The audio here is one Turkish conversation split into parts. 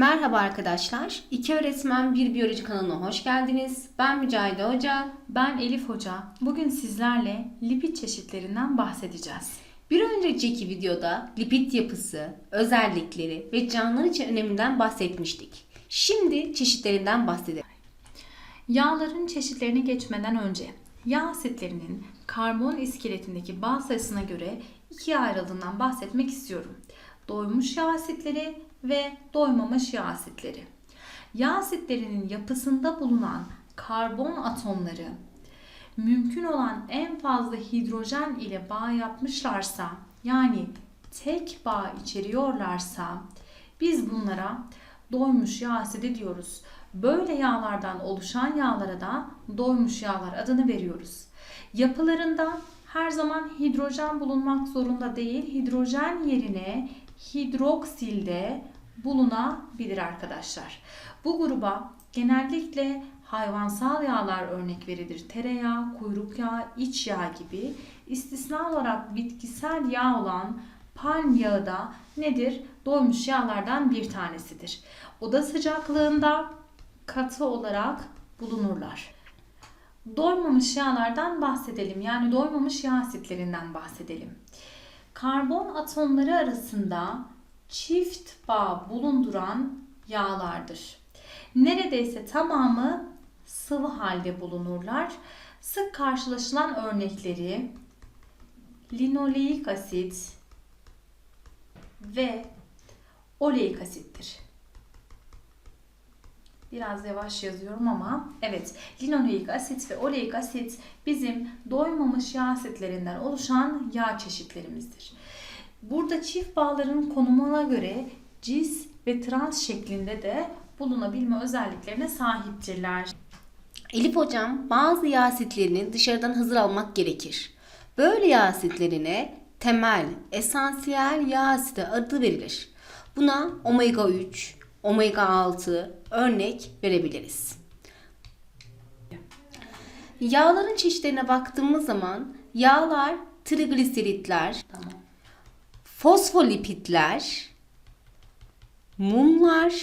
Merhaba arkadaşlar. İki öğretmen bir biyoloji kanalına hoş geldiniz. Ben Mücahide Hoca. Ben Elif Hoca. Bugün sizlerle lipid çeşitlerinden bahsedeceğiz. Bir önceki videoda lipid yapısı, özellikleri ve canlılar için öneminden bahsetmiştik. Şimdi çeşitlerinden bahsedelim. Yağların çeşitlerine geçmeden önce yağ asitlerinin karbon iskeletindeki bağ sayısına göre ikiye ayrıldığından bahsetmek istiyorum. Doymuş yağ asitleri ve doymamış yağ asitleri. Yağ asitlerinin yapısında bulunan karbon atomları mümkün olan en fazla hidrojen ile bağ yapmışlarsa yani tek bağ içeriyorlarsa biz bunlara doymuş yağ asidi diyoruz. Böyle yağlardan oluşan yağlara da doymuş yağlar adını veriyoruz. Yapılarında her zaman hidrojen bulunmak zorunda değil. Hidrojen yerine hidroksilde bulunabilir arkadaşlar. Bu gruba genellikle hayvansal yağlar örnek verilir. Tereyağı, kuyruk yağı, iç yağ gibi. İstisna olarak bitkisel yağ olan palm yağı da nedir? Doymuş yağlardan bir tanesidir. Oda sıcaklığında katı olarak bulunurlar. Doymamış yağlardan bahsedelim. Yani doymamış yağ asitlerinden bahsedelim. Karbon atomları arasında çift bağ bulunduran yağlardır. Neredeyse tamamı sıvı halde bulunurlar. Sık karşılaşılan örnekleri linoleik asit ve oleik asittir. Biraz yavaş yazıyorum ama evet linoleik asit ve oleik asit bizim doymamış yağ asitlerinden oluşan yağ çeşitlerimizdir. Burada çift bağların konumuna göre cis ve trans şeklinde de bulunabilme özelliklerine sahiptirler. Elif hocam bazı yağ asitlerini dışarıdan hazır almak gerekir. Böyle yağ asitlerine temel, esansiyel yağ asidi adı verilir. Buna omega 3, omega 6 örnek verebiliriz. Yağların çeşitlerine baktığımız zaman yağlar trigliseritler, Tamam. fosfolipidler, mumlar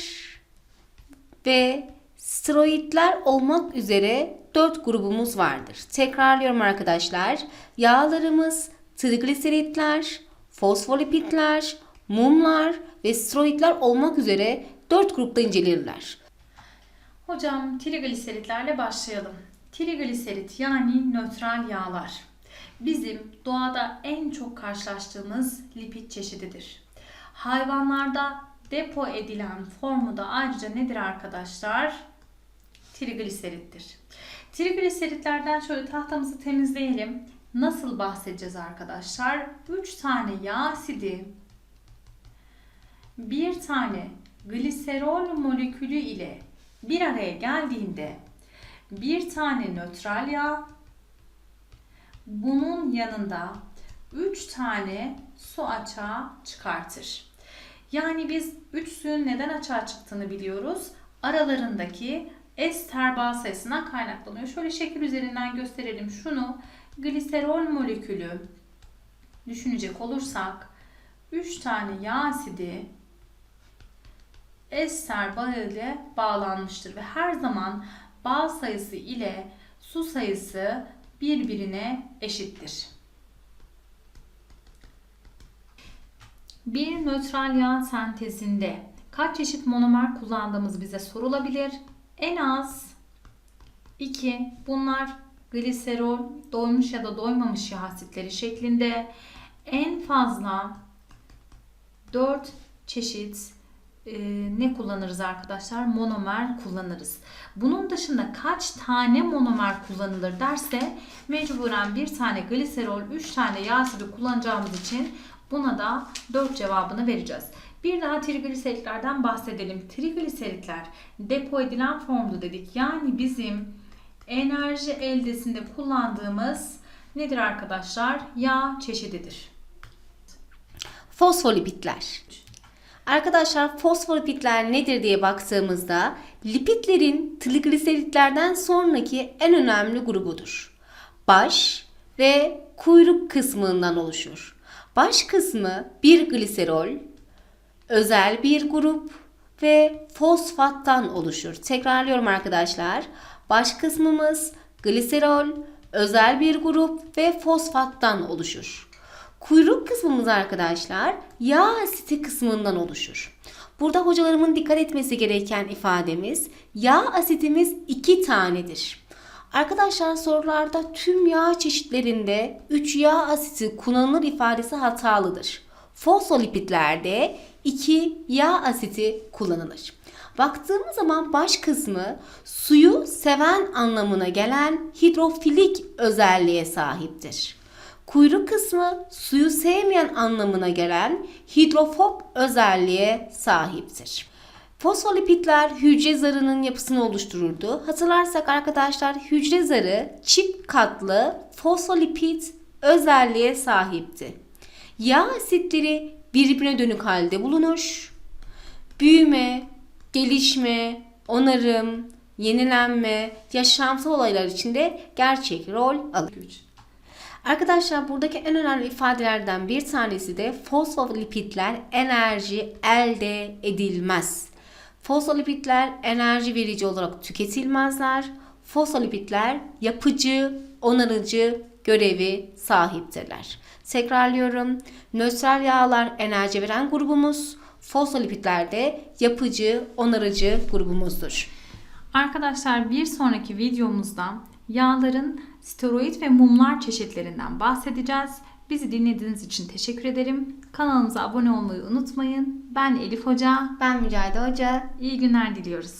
ve steroidler olmak üzere 4 grubumuz vardır. Tekrarlıyorum arkadaşlar. Yağlarımız trigliseritler, fosfolipidler, mumlar ve steroidler olmak üzere 4 grupta incelenirler. Hocam trigliseritlerle başlayalım. Trigliserit yani nötral yağlar. Bizim doğada en çok karşılaştığımız lipid çeşididir. Hayvanlarda depo edilen formu da ayrıca nedir arkadaşlar? Trigliserittir. Trigliseritlerden şöyle tahtamızı temizleyelim. Nasıl bahsedeceğiz arkadaşlar? 3 tane yağ asidi, bir tane gliserol molekülü ile bir araya geldiğinde bir tane nötral yağ, bunun yanında 3 tane su açığa çıkartır. Yani biz 3 suyun neden açığa çıktığını biliyoruz. Aralarındaki ester bağ sayısına kaynaklanıyor. Şöyle şekil üzerinden gösterelim şunu. Gliserol molekülü düşünecek olursak 3 tane yağ asidi ester bağı ile bağlanmıştır ve her zaman bağ sayısı ile su sayısı birbirine eşittir. Bir nötral yağ sentezinde kaç çeşit monomer kullandığımız bize sorulabilir. En az 2. Bunlar gliserol, doymuş ya da doymamış yağ asitleri şeklinde. En fazla 4 çeşit e, ne kullanırız arkadaşlar? Monomer kullanırız. Bunun dışında kaç tane monomer kullanılır derse mecburen bir tane gliserol, 3 tane yağ asidi kullanacağımız için buna da 4 cevabını vereceğiz. Bir daha trigliseritlerden bahsedelim. Trigliseritler depo edilen formda dedik. Yani bizim enerji eldesinde kullandığımız nedir arkadaşlar? Yağ çeşididir. Fosfolipidler. Arkadaşlar fosfolipidler nedir diye baktığımızda lipidlerin trigliseritlerden sonraki en önemli grubudur. Baş ve kuyruk kısmından oluşur. Baş kısmı bir gliserol, özel bir grup ve fosfattan oluşur. Tekrarlıyorum arkadaşlar. Baş kısmımız gliserol, özel bir grup ve fosfattan oluşur. Kuyruk kısmımız arkadaşlar yağ asiti kısmından oluşur. Burada hocalarımın dikkat etmesi gereken ifademiz yağ asitimiz iki tanedir. Arkadaşlar sorularda tüm yağ çeşitlerinde 3 yağ asiti kullanılır ifadesi hatalıdır. Fosfolipidlerde 2 yağ asiti kullanılır. Baktığımız zaman baş kısmı suyu seven anlamına gelen hidrofilik özelliğe sahiptir. Kuyruk kısmı suyu sevmeyen anlamına gelen hidrofob özelliğe sahiptir. Fosfolipidler hücre zarının yapısını oluştururdu. Hatırlarsak arkadaşlar hücre zarı çift katlı fosfolipid özelliğe sahipti. Yağ asitleri birbirine dönük halde bulunur. Büyüme, gelişme, onarım, yenilenme, yaşamsal olaylar içinde gerçek rol alır. Arkadaşlar buradaki en önemli ifadelerden bir tanesi de fosfolipidler enerji elde edilmez. Fosfolipidler enerji verici olarak tüketilmezler. Fosfolipidler yapıcı, onarıcı görevi sahiptirler. Tekrarlıyorum. Nötral yağlar enerji veren grubumuz. Fosfolipidler de yapıcı, onarıcı grubumuzdur. Arkadaşlar bir sonraki videomuzda yağların steroid ve mumlar çeşitlerinden bahsedeceğiz. Bizi dinlediğiniz için teşekkür ederim. Kanalımıza abone olmayı unutmayın. Ben Elif Hoca. Ben Mücahide Hoca. İyi günler diliyoruz.